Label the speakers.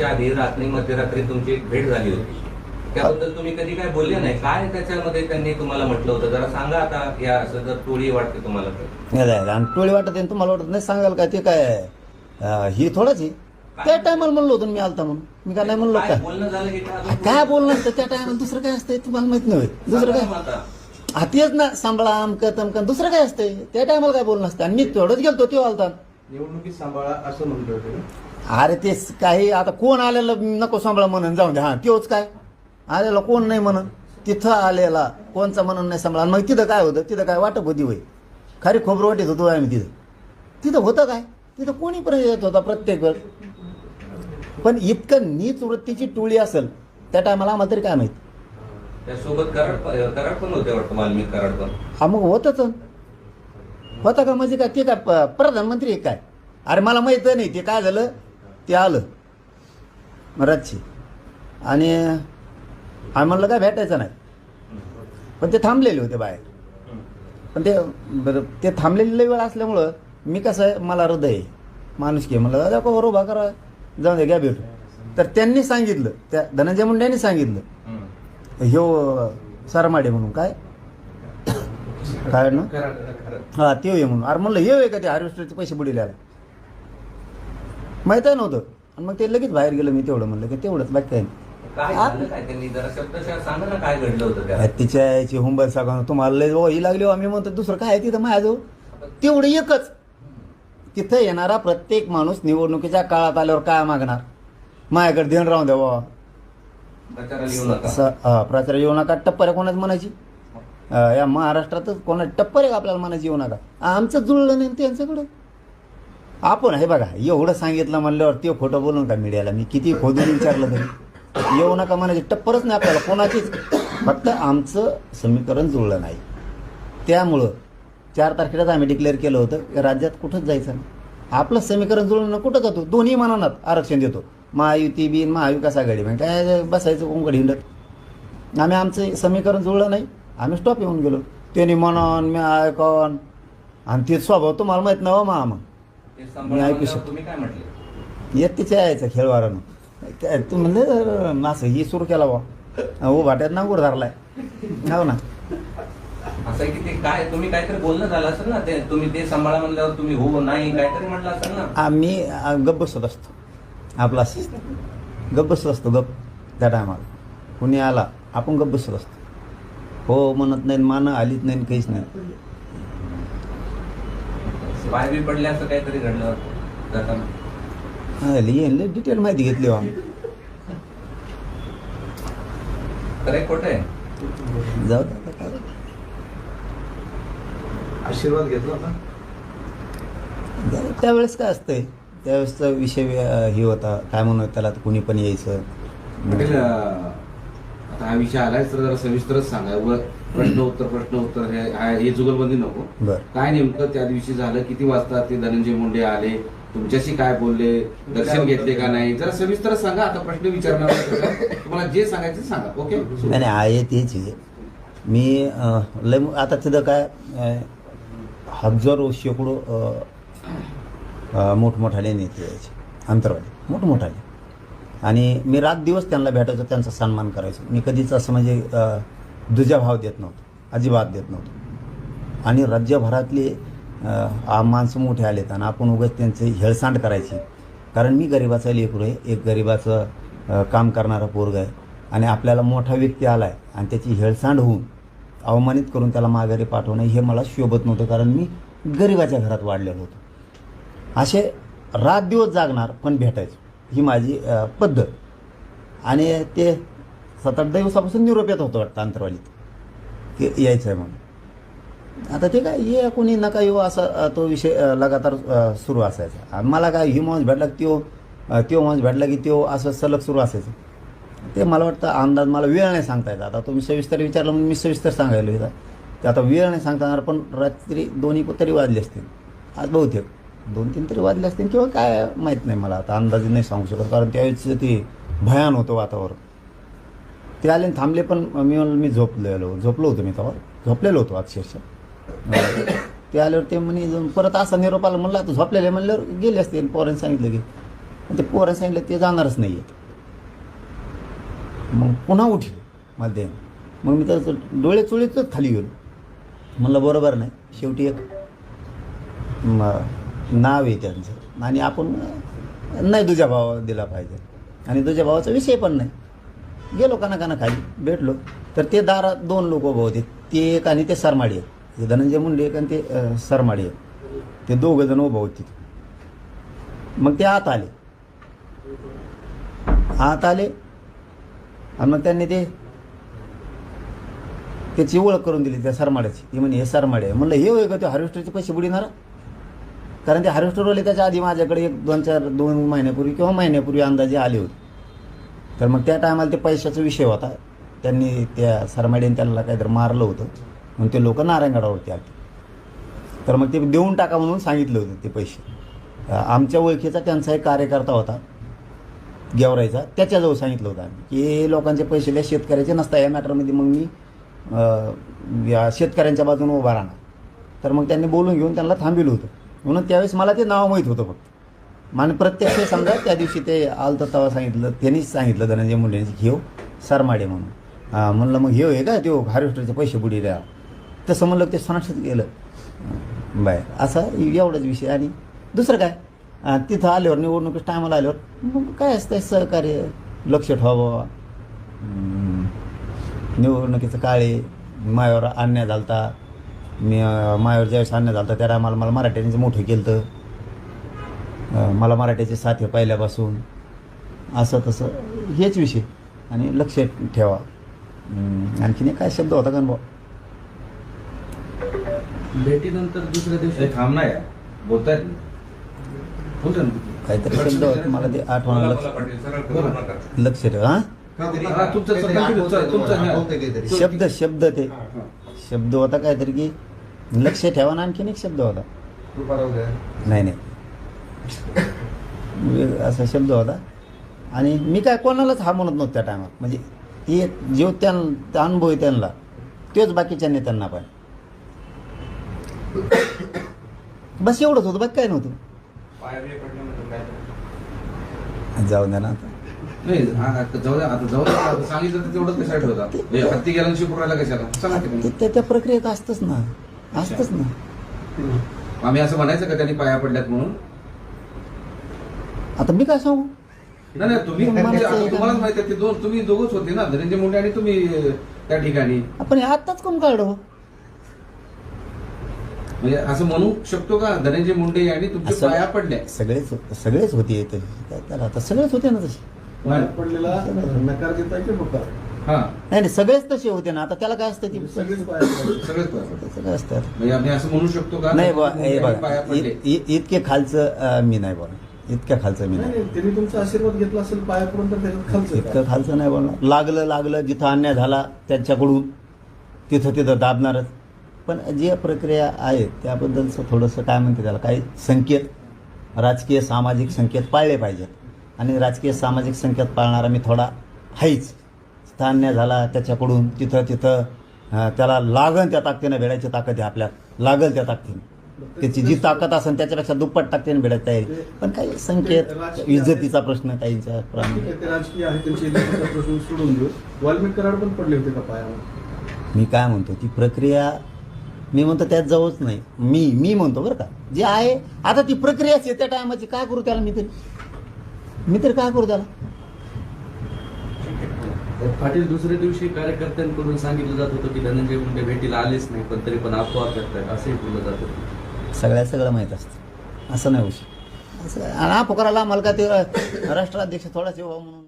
Speaker 1: रात्रीच्या आधी रात्री मध्यरात्री तुमची भेट झाली होती. त्याबद्दल तुम्ही कधी काय बोलले नाही? काय त्याच्यामध्ये त्यांनी तुम्हाला म्हटलं होतं? जरा सांगा आता या असं जर टोळी वाटते तुम्हाला तर.
Speaker 2: टोळी वाटत आहे, तुम्हाला वाटत नाही सांगाल काय ते काय? ही थोडंच आहे. त्या टायमाला म्हणलो होतो मी आलता म्हणून. मी काय नाही म्हणलो
Speaker 1: काय
Speaker 2: काय?
Speaker 1: बोलणं की
Speaker 2: असतं? त्या टायमाला दुसरं काय असतंय? तुम्हाला माहीत नाही. दुसरं काय?
Speaker 1: आता
Speaker 2: हा तेच ना. सांभाळा अमकं तमकं. दुसरं काय असतंय? त्या टायमाला काय बोलणं असतं? आणि मी तेवढंच गेलतो तो आलता.
Speaker 3: निवडणुकीत सांभाळा असं म्हणलं होतं
Speaker 2: अरे ते काही आता कोण आलेलं नको सांभाळा म्हणून जाऊन दे. हा तेच काय? आलेला कोण नाही म्हणून? तिथं आलेला कोणचा म्हणून नाही सांभाळा. आणि मग तिथं काय होतं? तिथं काय वाटप होती होय? खरी खोबरं वाटत होतो आम्ही तिथं. तिथं होतं काय? तिथं कोणी पण येत होता प्रत्येक वेळ पण इतकं नीच वृत्तीची टोळी असेल त्या टायमाला आम्हाला तरी काय माहीत?
Speaker 1: त्यासोबत कराड कराड पण होते वाटतं वाल्मिक कराड पण.
Speaker 2: हा मग होतच. होता का म्हणजे काय ते काय प- प्रधानमंत्री आहे काय? अरे मला माहीत नाही ते काय झालं? ते आलं. रातची आणि आम्ही म्हणलं काय भेटायचं नाही. पण ते थांबलेले होते बाहेर. पण ते बरं ते थांबलेली लई वेळ असल्यामुळं मी कसं आहे मला हृदय आहे. माणूस की म्हणलं दादा को उभा करा. जाऊ दे घ्या भेटू तर त्यांनी सांगितलं त्या धनंजय मुंडेंनी सांगितलं. ह्यो सरमाडे म्हणून काय? काय ना हा ते ये म्हणून. अरे म्हणलं ये का ते हार्वेस्टरचे पैसे बुडीला माहीत आहे नव्हतं. आणि मग ते लगेच बाहेर गेलं मी तेवढं म्हणलं की तेवढंच बाकी काय नाही.
Speaker 1: सांगा
Speaker 2: तिच्या याची हुंबल सगळं तुम्हाला लय ही लागली हो, आम्ही म्हणतो दुसरं काय आहे तिथं माझ्याजवळ? तेवढं एकच. तिथं येणारा प्रत्येक माणूस निवडणुकीच्या काळात आल्यावर काय मागणार? माझ्याकडे देण राहून द्या बाबा. स- हा, प्रचार येऊ नका. टप्पर कोणाच म्हणायची? या महाराष्ट्रातच कोणा टप्पर आहे का आपल्याला म्हणायचं येऊ नका. आमचं जुळलं नाही त्यांच्याकडं. आपण हे बघा एवढं सांगितलं म्हणल्यावर ते खोटं बोलून का मीडियाला? मी किती खोदून विचारलं तरी? येऊ नका म्हणायची टप्परच नाही आपल्याला कोणाचीच. फक्त आमचं समीकरण जुळलं नाही. त्यामुळं चार तारखेलाच आम्ही डिक्लेअर केलं होतं की राज्यात कुठंच जायचं नाही. आपलं समीकरण जुळलं ना कुठं जातो? दोन्ही मानानात आरक्षण देतो. महायुती बिन महाविकास आघाडी म्हणजे काय बसायचं उंगड हिंडत? आम्ही आमचं समीकरण जुळलं नाही. आम्ही स्टॉप येऊन गेलो. त्यांनी म्हणून मी ऐकून. आणि ते स्वभाव तुम्हाला माहीत नव्हा मा मग. मी ऐकू शकतो.
Speaker 1: तुम्ही काय म्हटले?
Speaker 2: येत तिच्या यायचं खेळवारानं. काय तू म्हणले असं ही सुरू केला बा हो भाट्यात नांगूर धरलाय. हो ना.
Speaker 1: असं की ते काय तुम्ही काहीतरी बोलणं झालं असेल ना ते तुम्ही ते सांभाळा म्हणल्यावर तुम्ही हो नाही काहीतरी म्हटलं असेल ना.
Speaker 2: आम्ही गप्प बसत असतो. आपला गप्प बसत असतो गप्प. त्या टायमाला कुणी आला आपण गप्प बसत असतो. हो म्हणत नाही मान आलीच नाही काहीच नाही.
Speaker 1: पाय बी पडले असं काहीतरी घडलं जाताना.
Speaker 2: हा, लिहिलं डिटेल माहिती घेतली हो. आम्ही
Speaker 1: खरं खोट आहे.
Speaker 2: जाऊ दे आता. काय.
Speaker 3: आशीर्वाद घेतला होता?
Speaker 2: जाऊ दे. त्यावेळेस काय असतंय? त्यावेळेसचा विषय अं, हे होता काय म्हणून त्याला कुणी पण यायचं.
Speaker 4: पाटील अं, आता हा विषय आलाय तर जरा सविस्तरच सांगा. व प्रश्न उत्तर प्रश्न उत्तर हे हा- हे जुगलबंदी नको.
Speaker 2: बर.
Speaker 4: काय नेमकं त्या दिवशी झालं? किती वाजता ते धनंजय मुंडे आले? तुमच्याशी काय बोलले? दर्शन घेतले का नाही? जरा सविस्तर सांगा. आता प्रश्न विचारणार. तुम्हाला जे सांगायचं ते सांगा. ओके?
Speaker 2: नाही नाही आहे तेच आहे. मी अं, लय मो- आता तिथं काय अं, हजारो शेकडो अं, अं, मोठमोठाले नेते यायचे अंतरवाले मोठमोठाले. आणि मी रात दिवस त्यांना भेटायचो त्यांचा सन्मान करायचो. मी कधीच असं म्हणजे दुजा भाव देत नव्हतो अजिबात देत नव्हतो. आणि राज्यभरातले माणसं मोठे आलेत आणि आपण उगाच त्यांचे हेळसांड करायची. कारण मी गरिबाचा लेकरू आहे एक गरिबाचं काम करणारा पोरग आहे. आणि आपल्याला मोठा व्यक्ती आला आहे आणि त्याची हेळसांड होऊन अवमानित करून त्याला माघारी पाठवणं हे मला शोभत नव्हतं कारण मी गरिबाच्या घरात वाढलेलो होतो. असे रात दिवस जागणार पण भेटायचो. ही माझी पद्धत. आणि ते सात आठ दिवसापासून निरोप येत होतं वाटतं अंतरवालीत. की यायचं आहे म्हणून. आता ते काय ये कोणी नका येऊ असा तो विषय लगातार सुरू असायचा. आणि मला काय ही माणूस भेटला की त्यो त्यो माणूस भेटला की त्यो असं सलग सुरू असायचं. ते मला वाटतं अंदाज मला वेळ नाही सांगता येत. आता तुम्ही सविस्तर विचारलं म्हणून मी सविस्तर सांगायला येतं ते आता वेळ नाही सांगता येणार पण रात्री दोन्ही तरी वाजले असतील. आज बहुतेक. दोन तीन तरी वाजले असतील किंवा काय माहीत नाही मला. आता अंदाजे नाही सांगू शकत कारण त्यावेळेस ते भयान होतं वातावरण. ते आले थांबले पण मी म्हणलं मी झोपलेलो झोपलो होतो मी तेव्हा. झोपलेलो होतो अक्षरशः. ते आल्यावर ते म्हणे परत असा निरोप आला. म्हणला आता झोपलेले. म्हणल्यावर गेले असते पोरांनी सांगितलं की ते पोरं सांगितलं ते जाणारच नाही आहेत मग पुन्हा उठले मला ते मग मी तर डोळे चोळीतच खाली गेलो. म्हणलं बरोबर नाही. शेवटी एक नाव आहे त्यांचं. आणि आपण नाही तुझ्या भावा दिला पाहिजे. आणि तुझ्या भावाचा विषय पण नाही. गेलो काना काना खाली भेटलो. तर ते दारात दोन लोक उभं होते. ते एक आणि ते सरमाडी आहे हे धनंजय मुंडे एक आणि ते सरमाडी आहे ते दोघं जण उभं होते. मग ते आत आले. आत आले. आणि मग त्यांनी ते त्याची ओळख करून दिली त्या सरमाड्याची. ती म्हणे हे सरमाडे आहे. म्हणलं हे होय का ते हार्वेस्टरचे पैसे बुडीणार कारण ते हार्वेस्टरवाले त्याच्या आधी माझ्याकडे एक दोन चार दोन महिन्यापूर्वी किंवा महिन्यापूर्वी अंदाजे आले होते. तर मग त्या टायमाला ते पैशाचा विषय होता. त्यांनी त्या सरमाडीने त्यांना काहीतरी मारलं होतं. म्हणून ते लोक नारायणगडावरती आले. तर मग ते देऊन टाका म्हणून सांगितलं होतं ते पैसे. आमच्या ओळखीचा त्यांचा एक कार्यकर्ता होता गेवरायचा त्याच्याजवळ सांगितलं होतं आम्ही की हे लोकांचे पैसे द्या शेतकऱ्याचे नसता या मॅटरमध्ये मग मी या शेतकऱ्यांच्या बाजूने उभा राहणार. तर मग त्यांनी बोलून घेऊन त्यांना थांबिलं होतं. म्हणून त्यावेळेस मला ते नाव माहीत होतं फक्त. मान प्रत्यक्ष समजा त्या दिवशी ते आलं तर तेव्हा सांगितलं त्यांनीच सांगितलं धनंजय मुंडेंनी घेऊ सरमाडे म्हणून. हां म्हणलं मग घेऊ हे का देऊ हार्वेस्टरचे पैसे बुडी द्या. तसं म्हणलं ते सणाक्षात गेलं. बाय. असा एवढाच विषय. आणि दुसरं काय? तिथं आल्यावर निवडणुकीस टायमाला आल्यावर मग काय असतं सहकार्य लक्ष ठेवा अं, निवडणुकीचं काळे मायावर अन्याय झालता. मी मायावर ज्यावेळेस अन्याय झालता त्या टायमाला मला मराठ्यांचं मोठं केलं तर मला मराठ्याचे साथी पहिल्यापासून. असं तसं हेच विषय. आणि लक्ष ठेवा. आणखीन एक काय शब्द होता का भाऊ
Speaker 3: भेटीनंतर दुसऱ्या दिवशी
Speaker 4: ए, थांब ना यार. बोलतायत.
Speaker 2: काहीतरी शब्द होता. मला ते आठवण लक्ष. लक्ष ठेवा हां. शब्द शब्द ते. शब्द होता काहीतरी की लक्ष ठेवा ना आणखीन एक शब्द होता. नाही नाही. वेग- असा शब्द होता. आणि मी काय कोणालाच हा म्हणत नव्हतं त्या टायमात म्हणजे ते जो त्या त्या अनुभव आहे त्यांना. तोच बाकीच्या नेत्यांना पण. बस एवढंच होतं बाकी काय नव्हतं? जाऊ द्या ना आता.
Speaker 4: नाही हा, जाऊ आता सांगितलं तर तेवढंच कशाला ठेवता? हे हत्ती कशाला?
Speaker 2: ते त्या प्रक्रियेत असतंच ना. असतंच ना.
Speaker 4: आम्ही असं म्हणायचं का त्यांनी पाया पडल्यात म्हणून?
Speaker 2: आता मी काय सांगू?
Speaker 4: नाही नाही तुम्ही म्हणजे तुम्हालाच माहिती आहे ते दोन तुम्ही दोघच होते ना धनंजय मुंडे आणि तुम्ही त्या ठिकाणी.
Speaker 2: आपण आत्ताच कोण काढलं हो?
Speaker 4: म्हणजे असं म्हणू शकतो का धनंजय मुंडे यांनी तुमच्या
Speaker 2: असं-
Speaker 4: पाया पडल्या
Speaker 2: सगळेच सगळेच होते त्याला आता सगळेच होते ना तसे.
Speaker 3: पाया पडलेला नकार देताय की बुकार
Speaker 4: हा
Speaker 2: नाही नाही सगळेच तसे होते ना. आता त्याला काय असतं ती?
Speaker 3: सगळीच पाया पडली.
Speaker 4: सगळेच पाया पडले.
Speaker 2: सगळं असतं
Speaker 4: म्हणजे आम्ही असं म्हणू शकतो का?
Speaker 2: नाही बा
Speaker 4: धनंजय
Speaker 2: हे
Speaker 4: मुंडे यांनी पाया
Speaker 2: बघा
Speaker 4: पडले.
Speaker 2: इत- इ- इतके खालचं अं, मी नाही बोलणार. इतक्या खालचं मी
Speaker 3: नाही.
Speaker 2: नाही
Speaker 3: नाही त्यांनी तुमचा आशीर्वाद घेतला असेल पाया पडून तर त्याच्यात खालचं
Speaker 2: इतकं? खालचं नाही बोलणार. लागलं लागलं जिथं अन्याय झाला त्यांच्याकडून तिथं तिथं दाबणारच. पण जे प्रक्रिया आहेत त्याबद्दलचं थोडंसं काय म्हणते त्याला? काही संकेत राजकीय सामाजिक संकेत पाळले पाहिजेत. आणि राजकीय सामाजिक संकेत पाळणारा मी थोडा आहेच अन्याय झाला त्याच्याकडून तिथं तिथं त्याला लागन त्या ताकदीनं भेडायची ताकद आहे आपल्यात. लागल त्या ताकदीनं. त्याची जी ताकद असेल त्याच्यापेक्षा दुप्पट ताकदीने भेटायची तयारी. पण काही संकेत इज्जतीचा प्रश्न काहींचा
Speaker 3: आहे, आहे
Speaker 2: मी काय म्हणतो ती प्रक्रिया मी म्हणतो त्यात जवळच नाही. मी मी म्हणतो बरं का जे आहे आता ती प्रक्रियाच आहे त्या टायमाची काय करू त्याला मी तरी मी तरी काय करू त्याला?
Speaker 5: पाटील दुसऱ्या दिवशी कार्यकर्त्यांकडून सांगितलं जात होतं की धनंजय मुंडे भेटीला आलेच नाही पण तरी पण अफवा करतात असंही बोललं जात होतं.
Speaker 2: सगळ्या सगळं माहीत असतं. असं नाही होऊ शकत. असं आणि हा आम्हाला का ते राष्ट्राध्यक्ष थोडाच येऊ म्हणून.